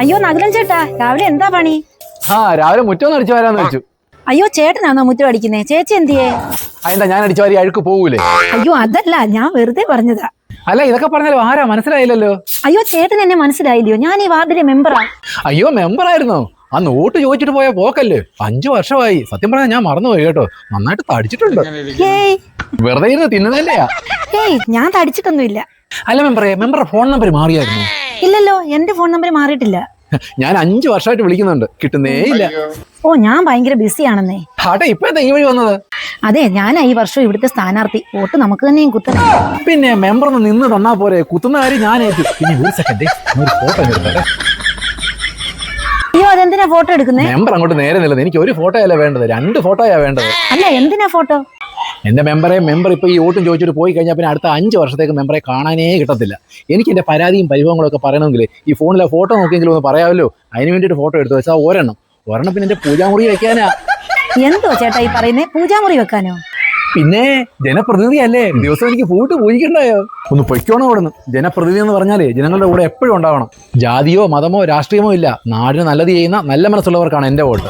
അയ്യോ നഗരം ചേട്ടാ രാവിലെ എന്താ പണി? ആ രാവിലെ മുറ്റം അടിച്ചു വരാന്ന് വെച്ചു അയ്യോ ചേട്ടനാണോ മുറ്റം അടിക്കുന്നേ? ചേച്ചി എന്തിയേ? അതെന്താ ഞാൻ അടിച്ചു വാരി അഴുക്ക് പോകൂലേ? അയ്യോ അതല്ല ഞാൻ വെറുതെ പറഞ്ഞതാ. അല്ല ഇതൊക്കെ പറഞ്ഞാലോ ആരാ? മനസ്സിലായില്ലല്ലോ. അയ്യോ ചേട്ടൻ എന്നെ മനസ്സിലായില്ലയോ? ഞാൻ ഈ വാർഡിലെ മെമ്പറാ അയ്യോ മെമ്പർ ആയിരുന്നോ. ആ നോട്ട് ചോദിച്ചിട്ട് പോയ പോക്കല്ലേ. അഞ്ചു വർഷമായി. സത്യം പറഞ്ഞാൽ ഞാൻ മറന്നുപോയി കേട്ടോ. നന്നായിട്ട് തടിച്ചിട്ടുണ്ട്. ഏയ് വെറുതെ ഇരുന്ന് തിന്നതല്ലേ ഏയ് ഞാൻ തടിച്ചിട്ടൊന്നുമില്ല. അല്ല മെമ്പറേ മെമ്പറുടെ ഫോൺ നമ്പർ മാറിയായിരുന്നു. ഇല്ലല്ലോ എന്റെ ഫോൺ നമ്പർ മാറിയിട്ടില്ല. ഞാൻ അഞ്ചു വർഷമായിട്ട് വിളിക്കുന്നുണ്ട്. കിട്ടുന്നേ ഇല്ല. ഓ ഞാൻ ഭയങ്കര ബിസി ആണെന്നേ. ആട്ടെ ഇപ്പൊ ഈ വഴി വന്നത്? അതെ ഞാൻ ഈ വർഷം ഇവിടുത്തെ സ്ഥാനാർത്ഥി. വോട്ട് നമുക്ക് തന്നെയും കുത്തണം. പിന്നെ മെമ്പർ ഒന്ന് നിന്ന് തന്നാ പോരെ. കുത്തുന്ന കാര്യം ഞാൻ ഏറ്റു. പിന്നെ ഒരു സെക്കൻഡ് ഒരു ഫോട്ടോ എടുത്തേ. അയ്യോ അതെന്തിനാ ഫോട്ടോ എടുക്കുന്നേ? മെമ്പർ അങ്ങോട്ട് നേരെ നിൽക്കുന്നത്. എനിക്ക് ഒരു ഫോട്ടോ അല്ല വേണ്ടത്? രണ്ട് ഫോട്ടോയാ വേണ്ടത്. അല്ല എന്തിനാ ഫോട്ടോ എന്റെ മെമ്പറെ മെമ്പർ ഇപ്പോൾ ഈ വോട്ടും ചോദിച്ചിട്ട് പോയി കഴിഞ്ഞാൽ പിന്നെ അടുത്ത അഞ്ച് വർഷത്തേക്ക് മെമ്പറെ കാണാനേ കിട്ടത്തില്ല. എനിക്ക് എന്റെ പരാതിയും പരിഭവങ്ങളൊക്കെ പറയണമെങ്കിൽ ഈ ഫോണിലെ ഫോട്ടോ നോക്കിയെങ്കിലും ഒന്ന് പറയാമല്ലോ. അതിന് വേണ്ടിയിട്ട് ഫോട്ടോ എടുത്തു വെച്ചാൽ ഒരെണ്ണം. ഒരെണ്ണം പിന്നെ എന്റെ പൂജാമുറി വെക്കാനാ. എന്തോ ചേട്ടാ ഈ പറയുന്നേ? പൂജാമുറി വെക്കാനോ? പിന്നെ ജനപ്രതിനിധി അല്ലേ ദിവസം എനിക്ക് പോയിട്ട് പൂജിക്കണ്ടായോ? ഒന്ന് പൊയ്ക്കോണം അവിടുന്ന്. ജനപ്രതിനിധി എന്ന് പറഞ്ഞാലേ ജനങ്ങളുടെ കൂടെ എപ്പോഴും ഉണ്ടാവണം. ജാതിയോ മതമോ രാഷ്ട്രീയമോ ഇല്ല. നാടിന് നല്ലത് ചെയ്യുന്ന നല്ല മനസ്സുള്ളവർക്കാണ് എന്റെ വോട്ട്.